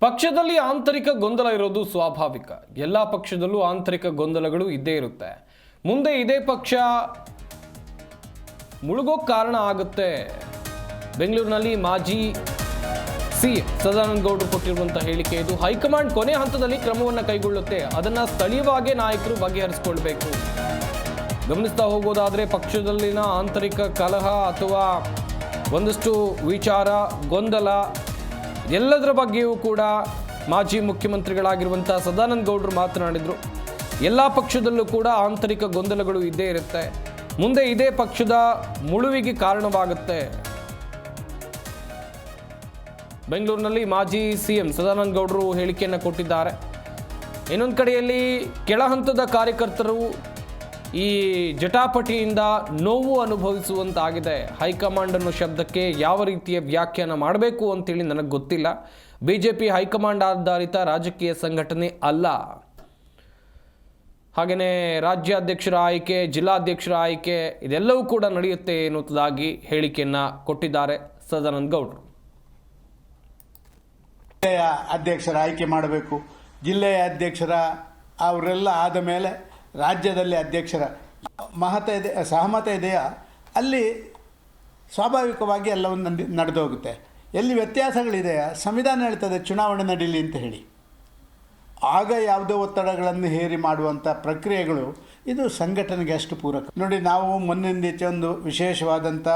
ಪಕ್ಷದಲ್ಲಿ ಆಂತರಿಕ ಗೊಂದಲ ಇರೋದು ಸ್ವಾಭಾವಿಕ. ಎಲ್ಲ ಪಕ್ಷದಲ್ಲೂ ಆಂತರಿಕ ಗೊಂದಲಗಳು ಇದ್ದೇ ಇರುತ್ತೆ. ಮುಂದೆ ಇದೇ ಪಕ್ಷ ಮುಳುಗೋಕ್ ಕಾರಣ ಆಗುತ್ತೆ. ಬೆಂಗಳೂರಿನಲ್ಲಿ ಮಾಜಿ ಸಿ ಸದಾನಂದ ಗೌಡರು ಕೊಟ್ಟಿರುವಂತಹ ಹೇಳಿಕೆ ಇದು. ಹೈಕಮಾಂಡ್ ಕೊನೆ ಹಂತದಲ್ಲಿ ಕ್ರಮವನ್ನು ಕೈಗೊಳ್ಳುತ್ತೆ. ಅದನ್ನ ಸ್ಥಳೀಯವಾಗಿ ನಾಯಕರು ಬಗೆಹರಿಸಿಕೊಳ್ಬೇಕು. ಗಮನಿಸ್ತಾ ಹೋಗೋದಾದ್ರೆ ಪಕ್ಷದಲ್ಲಿನ ಆಂತರಿಕ ಕಲಹ ಅಥವಾ ಒಂದಷ್ಟು ವಿಚಾರ, ಗೊಂದಲ ಎಲ್ಲದರ ಬಗ್ಗೆಯೂ ಕೂಡ ಮಾಜಿ ಮುಖ್ಯಮಂತ್ರಿಗಳಾಗಿರುವಂಥ ಸದಾನಂದ ಗೌಡರು ಮಾತನಾಡಿದರು. ಎಲ್ಲ ಪಕ್ಷದಲ್ಲೂ ಕೂಡ ಆಂತರಿಕ ಗೊಂದಲಗಳು ಇದ್ದೇ ಇರುತ್ತೆ. ಮುಂದೆ ಇದೇ ಪಕ್ಷದ ಮುಳುವಿಗೆ ಕಾರಣವಾಗುತ್ತೆ. ಬೆಂಗಳೂರಿನಲ್ಲಿ ಮಾಜಿ ಸಿಎಂ ಸದಾನಂದ ಗೌಡರು ಹೇಳಿಕೆಯನ್ನು ಕೊಟ್ಟಿದ್ದಾರೆ. ಇನ್ನೊಂದು ಕಡೆಯಲ್ಲಿ ಕೆಳಹಂತದ ಕಾರ್ಯಕರ್ತರು ಈ ಜಟಾಪಟಿಯಿಂದ ನೋವು ಅನುಭವಿಸುವಂತಾಗಿದೆ. ಹೈಕಮಾಂಡ್ ಅನ್ನೋ ಶಬ್ದಕ್ಕೆ ಯಾವ ರೀತಿಯ ವ್ಯಾಖ್ಯಾನ ಮಾಡಬೇಕು ಅಂತೇಳಿ ನನಗೆ ಗೊತ್ತಿಲ್ಲ. ಬಿ ಜೆ ಪಿ ಹೈಕಮಾಂಡ್ ಆಧಾರಿತ ರಾಜಕೀಯ ಸಂಘಟನೆ ಅಲ್ಲ. ಹಾಗೆಯೇ ರಾಜ್ಯಾಧ್ಯಕ್ಷರ ಆಯ್ಕೆ, ಜಿಲ್ಲಾಧ್ಯಕ್ಷರ ಆಯ್ಕೆ ಇದೆಲ್ಲವೂ ಕೂಡ ನಡೆಯುತ್ತೆ ಎನ್ನುವುದಾಗಿ ಹೇಳಿಕೆಯನ್ನು ಕೊಟ್ಟಿದ್ದಾರೆ ಸದಾನಂದ ಗೌಡರು. ಜಿಲ್ಲೆಯ ಅಧ್ಯಕ್ಷರ ಆಯ್ಕೆ ಮಾಡಬೇಕು. ಜಿಲ್ಲೆಯ ಅಧ್ಯಕ್ಷರ ಅವರೆಲ್ಲ ಆದ ಮೇಲೆ ರಾಜ್ಯದಲ್ಲಿ ಅಧ್ಯಕ್ಷರ ಮಹತ ಇದೆ, ಸಹಮತ ಇದೆಯಾ? ಅಲ್ಲಿ ಸ್ವಾಭಾವಿಕವಾಗಿ ಎಲ್ಲವನ್ನು ನಡೆದು ಹೋಗುತ್ತೆ. ಎಲ್ಲಿ ವ್ಯತ್ಯಾಸಗಳಿದೆಯಾ? ಸಂವಿಧಾನ ಹೇಳ್ತದೆ ಚುನಾವಣೆ ನಡೀಲಿ ಅಂತ ಹೇಳಿ. ಆಗ ಯಾವುದೇ ಒತ್ತಡಗಳನ್ನು ಹೇರಿ ಮಾಡುವಂಥ ಪ್ರಕ್ರಿಯೆಗಳು ಇದು ಸಂಘಟನೆಗೆ ಅಷ್ಟು ಪೂರಕ. ನೋಡಿ, ನಾವು ಮೊನ್ನಿಂದೀಚೆ ಒಂದು ವಿಶೇಷವಾದಂಥ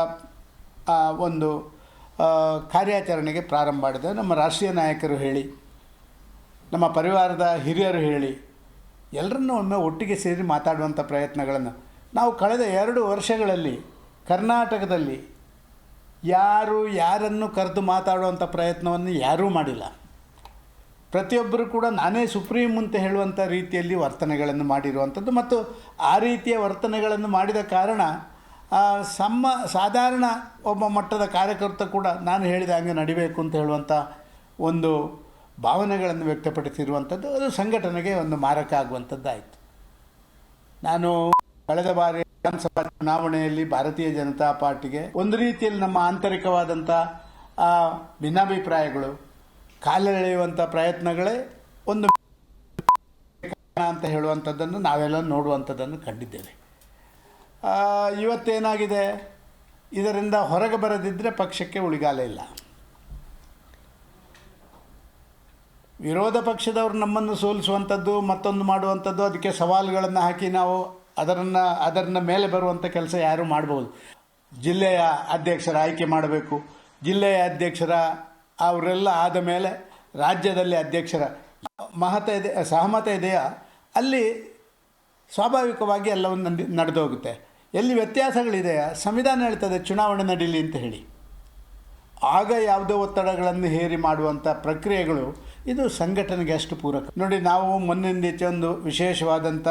ಒಂದು ಕಾರ್ಯಾಚರಣೆಗೆ ಪ್ರಾರಂಭ ಮಾಡಿದೆ. ನಮ್ಮ ರಾಷ್ಟ್ರೀಯ ನಾಯಕರು ಹೇಳಿ, ನಮ್ಮ ಪರಿವಾರದ ಹಿರಿಯರು ಹೇಳಿ ಎಲ್ಲರನ್ನೂ ಒಮ್ಮೆ ಒಟ್ಟಿಗೆ ಸೇರಿ ಮಾತಾಡುವಂಥ ಪ್ರಯತ್ನಗಳನ್ನು. ನಾವು ಕಳೆದ ಎರಡು ವರ್ಷಗಳಲ್ಲಿ ಕರ್ನಾಟಕದಲ್ಲಿ ಯಾರು ಯಾರನ್ನು ಕರೆದು ಮಾತಾಡುವಂಥ ಪ್ರಯತ್ನವನ್ನು ಯಾರೂ ಮಾಡಿಲ್ಲ. ಪ್ರತಿಯೊಬ್ಬರು ಕೂಡ ನಾನೇ ಸುಪ್ರೀಂ ಅಂತ ಹೇಳುವಂಥ ರೀತಿಯಲ್ಲಿ ವರ್ತನೆಗಳನ್ನು ಮಾಡಿರುವಂಥದ್ದು ಮತ್ತು ಆ ರೀತಿಯ ವರ್ತನೆಗಳನ್ನು ಮಾಡಿದ ಕಾರಣ ಸಮ್ಮ, ಸಾಧಾರಣ ಒಬ್ಬ ಮಟ್ಟದ ಕಾರ್ಯಕರ್ತ ಕೂಡ ನಾನು ಹೇಳಿದ ಹಂಗೆ ನಡಿಬೇಕು ಅಂತ ಹೇಳುವಂಥ ಒಂದು ಭಾವನೆಗಳನ್ನು ವ್ಯಕ್ತಪಡಿಸಿರುವಂಥದ್ದು, ಅದು ಸಂಘಟನೆಗೆ ಒಂದು ಮಾರಕ ಆಗುವಂಥದ್ದಾಯಿತು. ನಾನು ಕಳೆದ ಬಾರಿ ವಿಧಾನಸಭಾ ಚುನಾವಣೆಯಲ್ಲಿ ಭಾರತೀಯ ಜನತಾ ಪಾರ್ಟಿಗೆ ಒಂದು ರೀತಿಯಲ್ಲಿ ನಮ್ಮ ಆಂತರಿಕವಾದಂಥ ಭಿನ್ನಾಭಿಪ್ರಾಯಗಳು, ಕಾಲೆಳೆಯುವಂಥ ಪ್ರಯತ್ನಗಳೇ ಒಂದು ಅಂತ ಹೇಳುವಂಥದ್ದನ್ನು ನಾವೆಲ್ಲ ನೋಡುವಂಥದ್ದನ್ನು ಕಂಡಿದ್ದೇವೆ. ಇವತ್ತೇನಾಗಿದೆ? ಇದರಿಂದ ಹೊರಗೆ ಬರದಿದ್ದರೆ ಪಕ್ಷಕ್ಕೆ ಉಳಿಗಾಲ ಇಲ್ಲ. ವಿರೋಧ ಪಕ್ಷದವರು ನಮ್ಮನ್ನು ಸೋಲಿಸುವಂಥದ್ದು, ಮತ್ತೊಂದು ಮಾಡುವಂಥದ್ದು, ಅದಕ್ಕೆ ಸವಾಲುಗಳನ್ನು ಹಾಕಿ ನಾವು ಅದರನ್ನು, ಅದರನ್ನ ಮೇಲೆ ಬರುವಂಥ ಕೆಲಸ ಯಾರು ಮಾಡ್ಬೋದು. ಜಿಲ್ಲೆಯ ಅಧ್ಯಕ್ಷರ ಆಯ್ಕೆ ಮಾಡಬೇಕು. ಜಿಲ್ಲೆಯ ಅಧ್ಯಕ್ಷರ, ಅವರೆಲ್ಲ ಆದ ಮೇಲೆ ರಾಜ್ಯದಲ್ಲಿ ಅಧ್ಯಕ್ಷರ ಮಹತ ಇದೆ, ಸಹಮತ ಇದೆಯಾ? ಅಲ್ಲಿ ಸ್ವಾಭಾವಿಕವಾಗಿ ಎಲ್ಲವನ್ನು ನಡೆದೋಗುತ್ತೆ. ಎಲ್ಲಿ ವ್ಯತ್ಯಾಸಗಳಿದೆಯಾ? ಸಂವಿಧಾನ ಹೇಳ್ತದೆ, ಚುನಾವಣೆ ನಡೀಲಿ ಅಂತ ಹೇಳಿ. ಆಗ ಯಾವುದೇ ಒತ್ತಡಗಳನ್ನು ಹೇರಿ ಮಾಡುವಂಥ ಪ್ರಕ್ರಿಯೆಗಳು ಇದು ಸಂಘಟನೆಗೆ ಅಷ್ಟು ಪೂರಕ. ನೋಡಿ, ನಾವು ಮೊನ್ನಿಂದೀಚೆ ಒಂದು ವಿಶೇಷವಾದಂಥ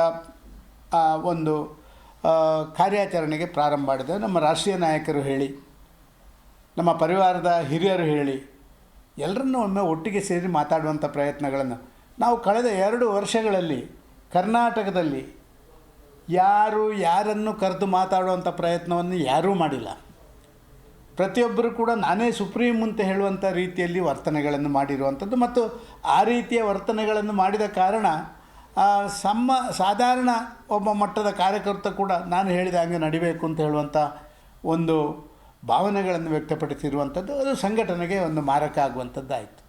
ಒಂದು ಕಾರ್ಯಾಚರಣೆಗೆ ಪ್ರಾರಂಭ ಮಾಡಿದೆ. ನಮ್ಮ ರಾಷ್ಟ್ರೀಯ ನಾಯಕರು ಹೇಳಿ, ನಮ್ಮ ಪರಿವಾರದ ಹಿರಿಯರು ಹೇಳಿ, ಎಲ್ಲರನ್ನೂ ಒಮ್ಮೆ ಒಟ್ಟಿಗೆ ಸೇರಿ ಮಾತಾಡುವಂಥ ಪ್ರಯತ್ನಗಳನ್ನು. ನಾವು ಕಳೆದ ಎರಡು ವರ್ಷಗಳಲ್ಲಿ ಕರ್ನಾಟಕದಲ್ಲಿ ಯಾರು ಯಾರನ್ನು ಕರೆದು ಮಾತಾಡುವಂಥ ಪ್ರಯತ್ನವನ್ನು ಯಾರೂ ಮಾಡಿಲ್ಲ. ಪ್ರತಿಯೊಬ್ಬರು ಕೂಡ ನಾನೇ ಸುಪ್ರೀಂ ಅಂತ ಹೇಳುವಂಥ ರೀತಿಯಲ್ಲಿ ವರ್ತನೆಗಳನ್ನು ಮಾಡಿರುವಂಥದ್ದು. ಮತ್ತು ಆ ರೀತಿಯ ವರ್ತನೆಗಳನ್ನು ಮಾಡಿದ ಕಾರಣ ಸಮ್ಮ ಸಾಧಾರಣ ಒಬ್ಬ ಮಟ್ಟದ ಕಾರ್ಯಕರ್ತ ಕೂಡ ನಾನು ಹೇಳಿದ ಹಾಗೆ ನಡಿಬೇಕು ಅಂತ ಹೇಳುವಂಥ ಒಂದು ಭಾವನೆಗಳನ್ನು ವ್ಯಕ್ತಪಡಿಸಿರುವಂಥದ್ದು. ಅದು ಸಂಘಟನೆಗೆ ಒಂದು ಮಾರಕ ಆಗುವಂಥದ್ದಾಯಿತು.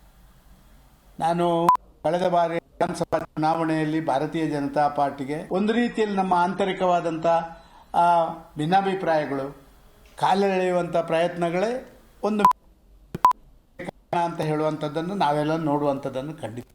ನಾನು ಕಳೆದ ಬಾರಿ ವಿಧಾನಸಭಾ ಚುನಾವಣೆಯಲ್ಲಿ ಭಾರತೀಯ ಜನತಾ ಪಾರ್ಟಿಗೆ ಒಂದು ರೀತಿಯಲ್ಲಿ ನಮ್ಮ ಆಂತರಿಕವಾದಂಥ ಭಿನ್ನಾಭಿಪ್ರಾಯಗಳು ಕಾಲೆಳೆಯುವಂಥ ಪ್ರಯತ್ನಗಳೇ ಒಂದು ಅಂತ ಹೇಳುವಂಥದ್ದನ್ನು ನಾವೆಲ್ಲ ನೋಡುವಂಥದ್ದನ್ನು ಕಂಡಿದ್ದೀವಿ